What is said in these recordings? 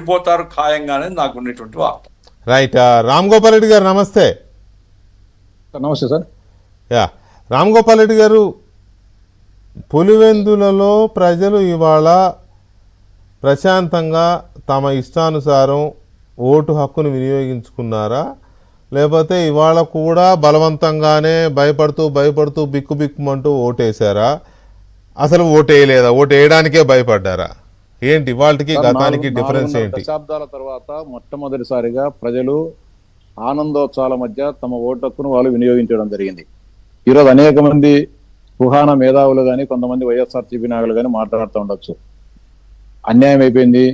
ఓడిపోతారు ఖాయంగానే నాకు ఉన్నటువంటి వార్త రైట్ రామ్ గోపాల్ రెడ్డి గారు నమస్తే. నమస్తే సార్. యా రామ్ గోపాల్ రెడ్డి గారు పులివెందులలో ప్రజలు ఇవాళ ప్రశాంతంగా తమ ఇష్టానుసారం ఓటు హక్కును వినియోగించుకున్నారా? లేకపోతే ఇవాళ కూడా బలవంతంగానే భయపడుతూ భయపడుతూ బిక్కు బిక్కుమంటూ ఓటేశారా? అసలు ఓటు వేయలేదా ఓటు వేయడానికే భయపడ్డారా? ఏంటి వాళ్ళకి గతానికి డిఫరెన్స్ ఏంటి? దశాబ్దాల తర్వాత మొట్టమొదటిసారిగా ప్రజలు ఆనందోత్సవాల మధ్య తమ ఓటు హక్కును వాళ్ళు వినియోగించడం జరిగింది. ఈరోజు అనేక మంది కుహాన మేధావులు కానీ కొంతమంది వైఎస్ఆర్సీపీ నాయకులు కానీ మాట్లాడుతూ ఉండొచ్చు. అన్యాయం అయిపోయింది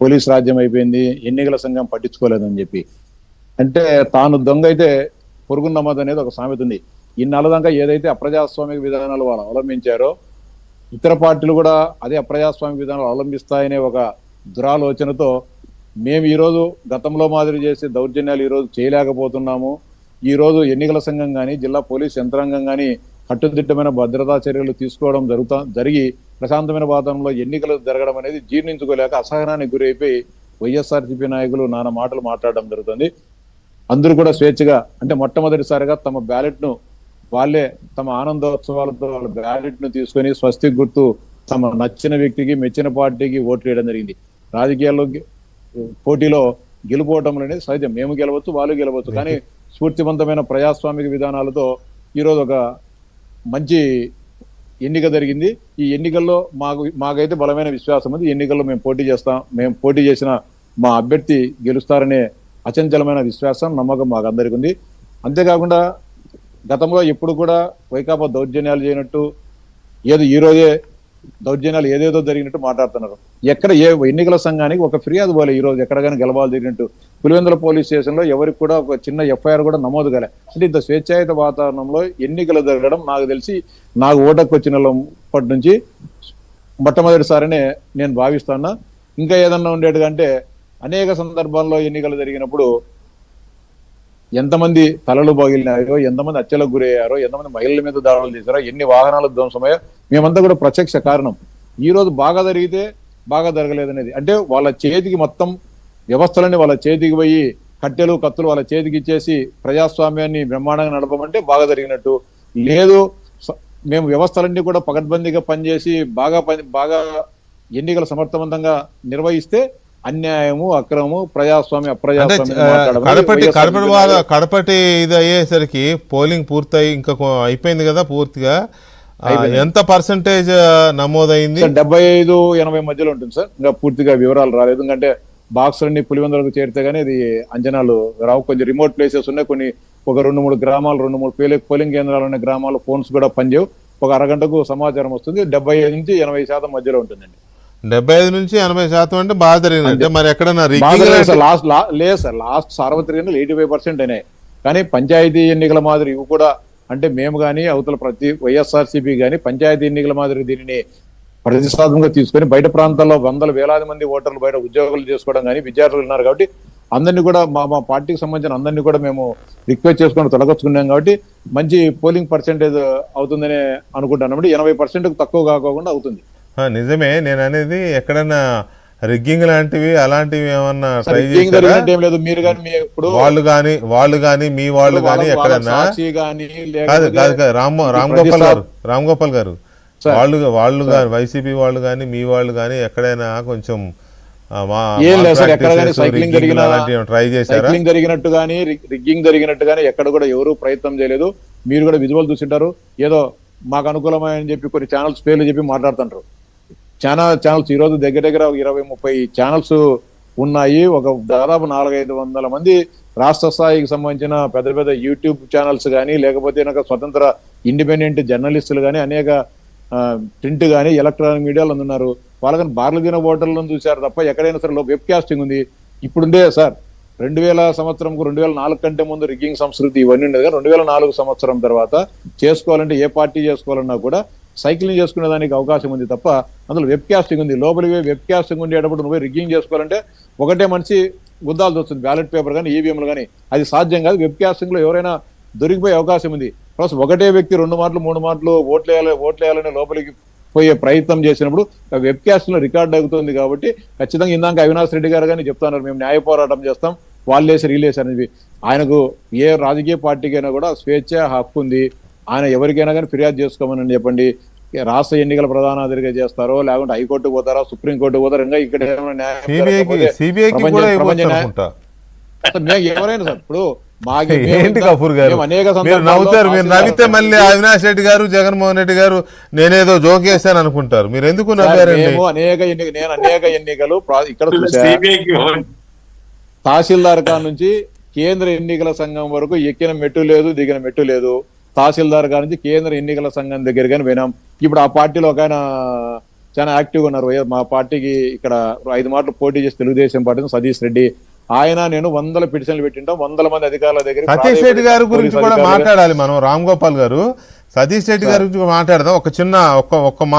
పోలీస్ రాజ్యం అయిపోయింది ఎన్నికల సంఘం పట్టించుకోలేదని చెప్పి. అంటే తాను దొంగ అయితే పొరుగు నమ్మదు అనేది ఒక సామెత ఉంది. ఇన్నాళ్ళదాకా ఏదైతే అప్రజాస్వామిక విధానాలు వాళ్ళు అవలంబించారో ఇతర పార్టీలు కూడా అదే అప్రజాస్వామ్య విధానాలు అవలంబిస్తాయనే ఒక దురాలోచనతో మేము ఈరోజు గతంలో మాదిరి చేసే దౌర్జన్యాలు ఈరోజు చేయలేకపోతున్నాము. ఈరోజు ఎన్నికల సంఘం కానీ జిల్లా పోలీస్ యంత్రాంగం కానీ కట్టుదిట్టమైన భద్రతా చర్యలు తీసుకోవడం జరుగుతా జరిగి ప్రశాంతమైన వాతావరణంలో ఎన్నికలు జరగడం అనేది జీర్ణించుకోలేక అసహనానికి గురైపోయి వైఎస్ఆర్సీపీ నాయకులు నానా మాటలు మాట్లాడడం జరుగుతుంది. అందరూ కూడా స్వేచ్ఛగా అంటే మొట్టమొదటిసారిగా తమ బ్యాలెట్ను వాళ్ళే తమ ఆనందోత్సవాలతో వాళ్ళ బ్యాలెట్ను తీసుకొని స్వస్తి గుర్తు తమ నచ్చిన వ్యక్తికి మెచ్చిన పార్టీకి ఓట్లు వేయడం జరిగింది. రాజకీయాల్లో పోటీలో గెలుపోవటం అనేది సహజం. మేము గెలవచ్చు వాళ్ళు గెలవచ్చు. కానీ స్ఫూర్తివంతమైన ప్రజాస్వామిక విధానాలతో ఈరోజు ఒక మంచి ఎన్నిక జరిగింది. ఈ ఎన్నికల్లో మాకు మాకైతే బలమైన విశ్వాసం ఉంది. ఎన్నికల్లో మేము పోటీ చేస్తాం. మేము పోటీ చేసిన మా అభ్యర్థి గెలుస్తారనే అచంచలమైన విశ్వాసం నమ్మకం మాకు అందరికీ ఉంది అంతేకాకుండా గతంలో ఎప్పుడు కూడా వైకాపా దౌర్జన్యాలు చేయనట్టు ఏదో ఈ రోజే దౌర్జన్యాలు ఏదేదో జరిగినట్టు మాట్లాడుతున్నారు. ఎక్కడ ఏ ఎన్నికల సంఘానికి ఒక ఫిర్యాదు పోలే ఈ రోజు ఎక్కడ కానీ గెలవాలి జరిగినట్టు. పులివెందుల పోలీస్ స్టేషన్లో ఎవరికి కూడా ఒక చిన్న ఎఫ్ఐఆర్ కూడా నమోదు కాలే. అంటే ఇంత స్వేచ్ఛాయుత వాతావరణంలో ఎన్నికలు జరగడం నాకు తెలిసి నాకు ఓటకు వచ్చినప్పటి నుంచి మొట్టమొదటిసారినే నేను భావిస్తున్నా. ఇంకా ఏదన్నా ఉండేట్టుగా అంటే అనేక సందర్భాల్లో ఎన్నికలు జరిగినప్పుడు ఎంతమంది తలలు పగిలినాయో ఎంతమంది హత్యలకు గురయ్యారో ఎంతమంది మహిళల మీద దాడులు చేశారో ఎన్ని వాహనాలు ధ్వంసమయ్యో మేమంతా కూడా ప్రత్యక్ష కారణం. ఈ రోజు బాగా జరిగితే బాగా జరగలేదనేది. అంటే వాళ్ళ చేతికి మొత్తం వ్యవస్థలన్నీ వాళ్ళ చేతికి పోయి కట్టెలు కత్తులు వాళ్ళ చేతికి ఇచ్చేసి ప్రజాస్వామ్యాన్ని బ్రహ్మాండంగా నడపమంటే బాగా జరిగినట్టు. లేదు స- మేము వ్యవస్థలన్నీ కూడా పకడ్బందీగా పనిచేసి బాగా పని బాగా ఎన్నికలు సమర్థవంతంగా నిర్వహిస్తే అన్యాయము అక్రమము ప్రజాస్వామ్య కడపటి కడపటి కడపటి ఇది అయ్యేసరికి పోలింగ్ పూర్తయి ఇంకా అయిపోయింది కదా పూర్తిగా. ఎంత పర్సంటేజ్ నమోదైంది? డెబ్బై ఐదు ఎనభై మధ్యలో ఉంటుంది సార్. ఇంకా పూర్తిగా వివరాలు రాలేదు. ఎందుకంటే బాక్స్ అన్ని పులివెందులకు చేరితే గానీ ఇది అంచనాలు రావు. కొంచెం రిమోట్ ప్లేసెస్ ఉన్నాయి. కొన్ని ఒక రెండు మూడు గ్రామాలు రెండు మూడు పోలింగ్ పోలింగ్ కేంద్రాలు ఉన్న గ్రామాలు ఫోన్స్ కూడా పనిచేయవు. ఒక అరగంటకు సమాచారం వస్తుంది. డెబ్బై ఐదు నుంచి ఎనభై శాతం మధ్యలో ఉంటుందండి. డెబ్బై ఐదు నుంచి ఎనభై శాతం అంటే బాగా జరిగింది అంటే మరి ఎక్కడన్నా సార్ లాస్ట్ లేదు సార్ లాస్ట్ సార్వత్రిక ఎన్నికలు ఎయిటీ ఫైవ్ పర్సెంట్ అయినాయి. కానీ పంచాయతీ ఎన్నికల మాదిరి ఇవి కూడా అంటే మేము కానీ అవతల ప్రతి వైఎస్ఆర్సీపీ కానీ పంచాయతీ ఎన్నికల మాదిరి దీనిని ప్రతిష్టాత్మకంగా తీసుకొని బయట ప్రాంతాల్లో వందల వేలాది మంది ఓటర్లు బయట ఉద్యోగాలు చేసుకోవడం కానీ విద్యార్థులు ఉన్నారు కాబట్టి అందరినీ కూడా మా మా పార్టీకి సంబంధించిన అందరినీ కూడా మేము రిక్వెస్ట్ చేసుకొని తొలగొచ్చుకున్నాం కాబట్టి మంచి పోలింగ్ పర్సెంటేజ్ అవుతుందని అనుకుంటున్నాం. ఎనభై పర్సెంట్ తక్కువ కాకోకుండా అవుతుంది. నిజమే నేను అనేది ఎక్కడన్నా రిగ్గింగ్ లాంటివి అలాంటివి ఏమన్నా ట్రై లేదు. మీరు కానీ ఇప్పుడు వాళ్ళు గాని వాళ్ళు గాని మీ వాళ్ళు గాని వాళ్ళ ఎక్కడన్నా కాదు కాదు కాదు రామ్ రామ్ గోపాల్ గారు రామ్ గోపాల్ గారు. వాళ్ళు వాళ్ళు గాని వైసీపీ వాళ్ళు గాని మీ వాళ్ళు గాని ఎక్కడైనా కొంచెం కానీ ట్రై చేశారా? జరిగినట్టు కానీ రిగ్గింగ్ జరిగినట్టు కానీ ఎక్కడ కూడా ఎవరు ప్రయత్నం చేయలేదు. మీరు కూడా విజువల్ చూసింటారు. ఏదో మాకు అనుకూలమని చెప్పి కొన్ని ఛానల్స్ పేర్లు చెప్పి మాట్లాడుతుంటారు. చాలా ఛానల్స్ ఈ రోజు దగ్గర దగ్గర ఇరవై ముప్పై ఛానల్స్ ఉన్నాయి. ఒక దాదాపు నాలుగైదు వందల మంది రాష్ట్ర స్థాయికి సంబంధించిన పెద్ద పెద్ద యూట్యూబ్ ఛానల్స్ కానీ లేకపోతే కనుక స్వతంత్ర ఇండిపెండెంట్ జర్నలిస్టులు కానీ అనేక ప్రింట్ కానీ ఎలక్ట్రానిక్ మీడియాలో ఉన్నారు వాళ్ళకని బార్లు తిన ఓటర్లను చూశారు తప్ప ఎక్కడైనా సరే వెబ్ కాస్టింగ్ ఉంది. ఇప్పుడుండే సార్ రెండు వేల సంవత్సరంకు రెండు వేల నాలుగు కంటే ముందు రిగ్గింగ్ సంస్కృతి ఇవన్నీ ఉండేది. కానీ రెండు వేల నాలుగు సంవత్సరం తర్వాత చేసుకోవాలంటే ఏ పార్టీ చేసుకోవాలన్నా కూడా సైక్లింగ్ చేసుకునే దానికి అవకాశం ఉంది తప్ప అందులో వెబ్ కాస్టింగ్ ఉంది. లోపలికి పోయి వెబ్ కాస్టింగ్ ఉండేటప్పుడు నువ్వు రిగ్గింగ్ చేసుకోవాలంటే ఒకటే మనిషి గుద్దాల్సి వస్తుంది. బ్యాలెట్ పేపర్ కానీ ఈవీఎంలు కానీ. అది సాధ్యం కాదు. వెబ్ కాస్టింగ్లో ఎవరైనా దొరికిపోయే అవకాశం ఉంది. ప్లస్ ఒకటే వ్యక్తి రెండు మాటలు మూడు మాటలు ఓట్లేయాలి ఓట్లేయాలని లోపలికి పోయే ప్రయత్నం చేసినప్పుడు వెబ్ క్యాస్ట్ రికార్డ్ అవుతుంది కాబట్టి ఖచ్చితంగా ఇందాక అవినాష్ రెడ్డి గారు కానీ చెప్తున్నారు మేము న్యాయ పోరాటం చేస్తాం వాళ్ళేసి రిలేస్ అనేది. ఆయనకు ఏ రాజకీయ పార్టీకైనా కూడా స్వేచ్ఛ హక్కు ఉంది. ఆయన ఎవరికైనా కానీ ఫిర్యాదు చేసుకోమని చెప్పండి. రాష్ట్ర ఎన్నికల ప్రధానాధికారిగా చేస్తారో లేకుంటే హైకోర్టు పోతారా సుప్రీం కోర్టు పోతారా ఇంకా ఇక్కడ ఎవరైనా సార్ ఇప్పుడు ఏంటి కపూర్ గారు? మీరు నవ్వుతారు మీరు నవ్వితే మళ్ళీ అవినాష్ రెడ్డి గారు జగన్మోహన్ రెడ్డి గారు నేనేదో జోకేశాను అనుకుంటారు. మీరు ఎందుకు మేము అనేక ఎన్నిక నేను అనేక ఎన్నికలు ఇక్కడ తహసీల్దార్ కాడ నుంచి కేంద్ర ఎన్నికల సంఘం వరకు ఎక్కిన మెట్టు లేదు దిగిన మెట్టు లేదు. తహసీల్దార్ కాడ నుంచి కేంద్ర ఎన్నికల సంఘం దగ్గర కానీ వినాం ఇప్పుడు ఆ పార్టీలో ఒక ఆయన చాలా యాక్టివ్ ఉన్నారు. మా పార్టీకి ఇక్కడ ఐదు మాటలు పోటీ చేసి తెలుగుదేశం పార్టీ సతీష్ రెడ్డి. ఆయన నేను వందల పిటిషన్లు పెట్టింటాం. వందల మంది అధికారుల దగ్గర సతీష్ రెడ్డి గారి గురించి కూడా మాట్లాడాలి మనం. రామ్ గోపాల్ గారు సతీష్ రెడ్డి గారి గురించి మాట్లాడదాం. ఒక చిన్న ఒక్క ఒక్క మాట.